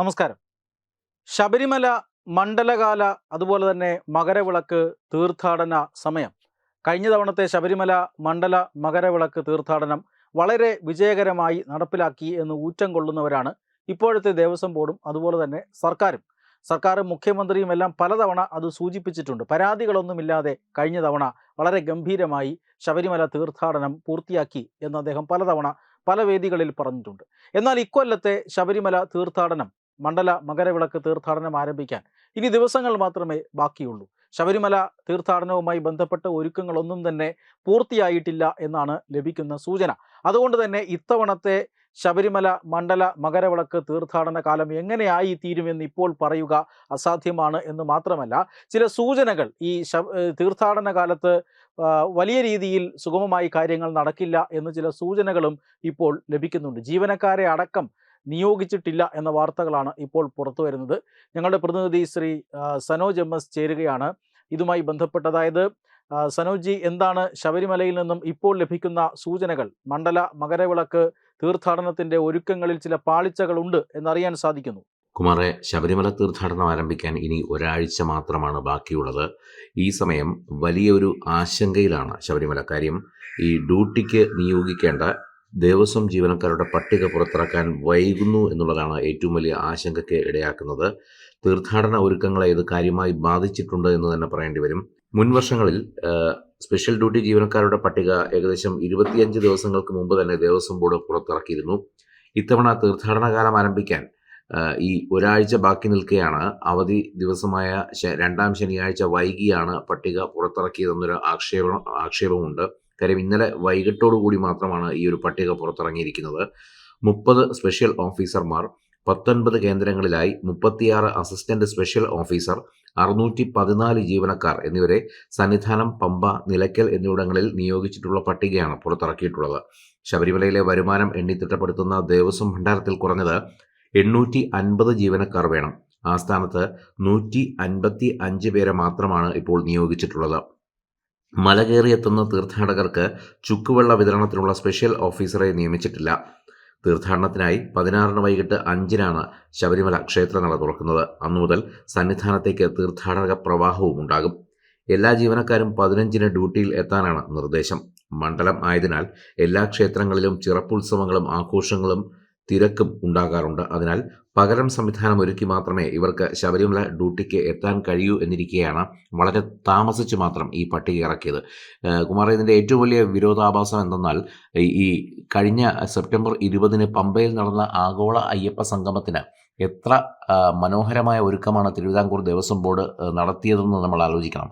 നമസ്കാരം. ശബരിമല മണ്ഡലകാല അതുപോലെ തന്നെ മകരവിളക്ക് തീർത്ഥാടന സമയം. കഴിഞ്ഞ തവണത്തെ ശബരിമല മണ്ഡല മകരവിളക്ക് തീർത്ഥാടനം വളരെ വിജയകരമായി നടപ്പിലാക്കി എന്ന് ഊറ്റം കൊള്ളുന്നവരാണ് ഇപ്പോഴത്തെ ദേവസ്വം ബോർഡും അതുപോലെ തന്നെ സർക്കാരും. സർക്കാരും മുഖ്യമന്ത്രിയും എല്ലാം പലതവണ അത് സൂചിപ്പിച്ചിട്ടുണ്ട്. പരാതികളൊന്നുമില്ലാതെ കഴിഞ്ഞ തവണ വളരെ ഗംഭീരമായി ശബരിമല തീർത്ഥാടനം പൂർത്തിയാക്കി എന്ന് അദ്ദേഹം പലതവണ പല വേദികളിൽ പറഞ്ഞിട്ടുണ്ട്. എന്നാൽ ഇക്കൊല്ലത്തെ ശബരിമല തീർത്ഥാടനം മണ്ഡല മകരവിളക്ക് തീർത്ഥാടനം ആരംഭിക്കാൻ. ഇനി ദിവസങ്ങൾ മാത്രമേ ബാക്കിയുള്ളൂ. ശബരിമല തീർത്ഥാടനവുമായി ബന്ധപ്പെട്ട ഒരുക്കങ്ങളൊന്നും തന്നെ പൂർത്തിയായിട്ടില്ല എന്നാണ് ലഭിക്കുന്ന സൂചന. അതുകൊണ്ട് തന്നെ ഇത്തവണത്തെ ശബരിമല മണ്ഡല മകരവിളക്ക് തീർത്ഥാടന കാലം എങ്ങനെയായി തീരുമെന്ന് ഇപ്പോൾ പറയുക അസാധ്യമാണ് എന്ന് മാത്രമല്ല ചില സൂചനകൾ ഈ തീർത്ഥാടന കാലത്ത് വലിയ രീതിയിൽ സുഗമമായി കാര്യങ്ങൾ നടക്കില്ല എന്ന് ചില സൂചനകളും ഇപ്പോൾ ലഭിക്കുന്നുണ്ട്. ജീവനക്കാരെ അടക്കം നിയോഗിച്ചിട്ടില്ല എന്ന വാർത്തകളാണ് ഇപ്പോൾ പുറത്തു വരുന്നത്. ഞങ്ങളുടെ പ്രതിനിധി ശ്രീ സനോജ് എം എസ് ചേരുകയാണ് ഇതുമായി ബന്ധപ്പെട്ട്. അതായത് സനോജി എന്താണ് ശബരിമലയിൽ നിന്നും ഇപ്പോൾ ലഭിക്കുന്ന സൂചനകൾ? മണ്ഡല മകരവിളക്ക് തീർത്ഥാടനത്തിന്റെ ഒരുക്കങ്ങളിൽ ചില പാളിച്ചകളുണ്ട് എന്നറിയാൻ സാധിക്കുന്നു. കുമാറെ ശബരിമല തീർത്ഥാടനം ആരംഭിക്കാൻ ഇനി ഒരാഴ്ച മാത്രമാണ് ബാക്കിയുള്ളത്. ഈ സമയം വലിയൊരു ആശങ്കയിലാണ് ശബരിമല കാര്യം. ഈ ഡ്യൂട്ടിക്ക് നിയോഗിക്കേണ്ട ദേവസ്വം ജീവനക്കാരുടെ പട്ടിക പുറത്തിറക്കാൻ വൈകുന്നു എന്നുള്ളതാണ് ഏറ്റവും വലിയ ആശങ്കയ്ക്ക് ഇടയാക്കുന്നത്. തീർത്ഥാടന ഒരുക്കങ്ങളെ ഇത് കാര്യമായി ബാധിച്ചിട്ടുണ്ട് എന്ന് തന്നെ പറയേണ്ടി വരും. മുൻവർഷങ്ങളിൽ സ്പെഷ്യൽ ഡ്യൂട്ടി ജീവനക്കാരുടെ പട്ടിക ഏകദേശം ഇരുപത്തിയഞ്ച് ദിവസങ്ങൾക്ക് മുമ്പ് തന്നെ ദേവസ്വം ബോർഡ് പുറത്തിറക്കിയിരുന്നു. ഇത്തവണ തീർത്ഥാടന കാലം ആരംഭിക്കാൻ ഈ ഒരാഴ്ച ബാക്കി നിൽക്കുകയാണ് അവധി ദിവസമായ രണ്ടാം ശനിയാഴ്ച വൈകിയാണ് പട്ടിക പുറത്തിറക്കിയതെന്നൊരു ആക്ഷേപം ആക്ഷേപമുണ്ട്. കാര്യം ഇന്നലെ വൈകിട്ടോടുകൂടി മാത്രമാണ് ഈ ഒരു പട്ടിക പുറത്തിറങ്ങിയിരിക്കുന്നത്. മുപ്പത് സ്പെഷ്യൽ ഓഫീസർമാർ പത്തൊൻപത് കേന്ദ്രങ്ങളിലായി മുപ്പത്തിയാറ് അസിസ്റ്റന്റ് സ്പെഷ്യൽ ഓഫീസർ അറുന്നൂറ്റി പതിനാല് ജീവനക്കാർ എന്നിവരെ സന്നിധാനം പമ്പ നിലയ്ക്കൽ എന്നിവിടങ്ങളിൽ നിയോഗിച്ചിട്ടുള്ള പട്ടികയാണ് പുറത്തിറക്കിയിട്ടുള്ളത്. ശബരിമലയിലെ വരുമാനം എണ്ണിത്തിട്ടപ്പെടുത്തുന്ന ദേവസ്വം ഭണ്ഡാരത്തിൽ കുറഞ്ഞത് എണ്ണൂറ്റി അൻപത് ജീവനക്കാർ വേണം. ആസ്ഥാനത്ത് സ്ഥാനത്ത് നൂറ്റി അൻപത്തി അഞ്ച് പേരെ മാത്രമാണ് ഇപ്പോൾ നിയോഗിച്ചിട്ടുള്ളത്. മല കയറിയെത്തുന്ന തീർത്ഥാടകർക്ക് ചുക്കുവെള്ള വിതരണത്തിനുള്ള സ്പെഷ്യൽ ഓഫീസറെ നിയമിച്ചിട്ടില്ല. തീർത്ഥാടനത്തിനായി പതിനാറിന് വൈകിട്ട് അഞ്ചിനാണ് ശബരിമല ക്ഷേത്രനട തുറക്കുന്നത്. അന്നു മുതൽ സന്നിധാനത്തേക്ക് തീർത്ഥാടക പ്രവാഹവും ഉണ്ടാകും. എല്ലാ ജീവനക്കാരും പതിനഞ്ചിന് ഡ്യൂട്ടിയിൽ എത്താനാണ് നിർദ്ദേശം. മണ്ഡലം ആയതിനാൽ എല്ലാ ക്ഷേത്രങ്ങളിലും ചിറപ്പുത്സവങ്ങളും ആഘോഷങ്ങളും തിരക്കും ഉണ്ടാകാറുണ്ട്. അതിനാൽ പകരം സംവിധാനം ഒരുക്കി മാത്രമേ ഇവർക്ക് ശബരിമല ഡ്യൂട്ടിക്ക് എത്താൻ കഴിയൂ എന്നിരിക്കെയാണ് വളരെ താമസിച്ച് മാത്രം ഈ പട്ടിക ഇറക്കിയത്. കുമാർ ഇതിന്റെ ഏറ്റവും വലിയ വിരോധാഭാസം എന്തെന്നാൽ ഈ കഴിഞ്ഞ സെപ്റ്റംബർ ഇരുപതിന് പമ്പയിൽ നടന്ന ആഗോള അയ്യപ്പ സംഗമത്തിന് എത്ര മനോഹരമായ ഒരുക്കമാണ് തിരുവിതാംകൂർ ദേവസ്വം ബോർഡ് നടത്തിയതെന്ന് നമ്മൾ ആലോചിക്കണം.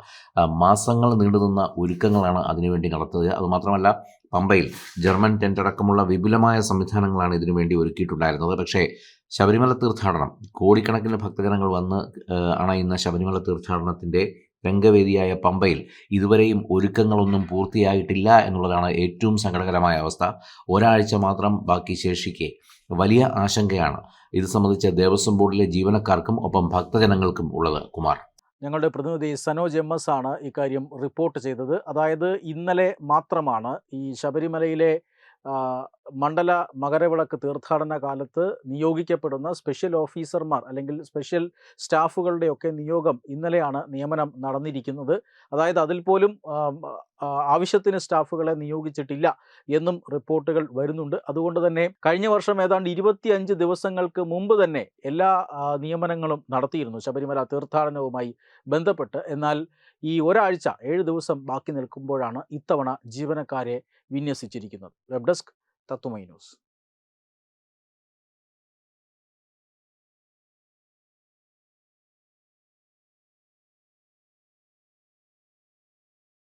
മാസങ്ങൾ നീണ്ടുനിന്ന ഒരുക്കങ്ങളാണ് അതിനുവേണ്ടി നടത്തിയത്. അതുമാത്രമല്ല പമ്പയിൽ ജർമ്മൻ ടെന്റ് അടക്കമുള്ള വിപുലമായ സംവിധാനങ്ങളാണ് ഇതിനുവേണ്ടി ഒരുക്കിയിട്ടുണ്ടായിരുന്നത്. പക്ഷേ ശബരിമല തീർത്ഥാടനം കോടിക്കണക്കിന് ഭക്തജനങ്ങൾ വന്ന് അണയുന്ന ശബരിമല തീർത്ഥാടനത്തിന്റെ രംഗവേദിയായ പമ്പയിൽ ഇതുവരെയും ഒരുക്കങ്ങളൊന്നും പൂർത്തിയായിട്ടില്ല എന്നുള്ളതാണ് ഏറ്റവും സങ്കടകരമായ അവസ്ഥ. ഒരാഴ്ച മാത്രം ബാക്കി ശേഷിക്കെ വലിയ ആശങ്കയാണ്. ഇത് സംബന്ധിച്ച് ദേവസ്വം ബോർഡിലെ ജീവനക്കാർക്കും ഒപ്പം ഭക്തജനങ്ങൾക്കും ഉള്ളത് കുമാർ. ഞങ്ങളുടെ പ്രതിനിധി സനോജ് എം എസ് ആണ് ഇക്കാര്യം റിപ്പോർട്ട് ചെയ്തത്. അതായത് ഇന്നലെ മാത്രമാണ് ഈ ശബരിമലയിലെ മണ്ഡല മകരവിളക്ക് തീർത്ഥാടന കാലത്ത് നിയോഗിക്കപ്പെടുന്ന സ്പെഷ്യൽ ഓഫീസർമാർ അല്ലെങ്കിൽ സ്പെഷ്യൽ സ്റ്റാഫുകളുടെയൊക്കെ നിയോഗം ഇന്നലെയാണ് നിയമനം നടന്നിരിക്കുന്നത്. അതായത് അതിൽ പോലും ആവശ്യത്തിന് സ്റ്റാഫുകളെ നിയോഗിച്ചിട്ടില്ല എന്നും റിപ്പോർട്ടുകൾ വരുന്നുണ്ട്. അതുകൊണ്ട് തന്നെ കഴിഞ്ഞ വർഷം ഏതാണ്ട് ഇരുപത്തിയഞ്ച് ദിവസങ്ങൾക്ക് മുമ്പ് തന്നെ എല്ലാ നിയമനങ്ങളും നടത്തിയിരുന്നു ശബരിമല തീർത്ഥാടനവുമായി ബന്ധപ്പെട്ട്. എന്നാൽ ഈ ഒരാഴ്ച ഏഴ് ദിവസം ബാക്കി നിൽക്കുമ്പോഴാണ് ഇത്തവണ ജീവനക്കാരെ വിന്യസിച്ചിരിക്കുന്നത്. Web desk だと思います。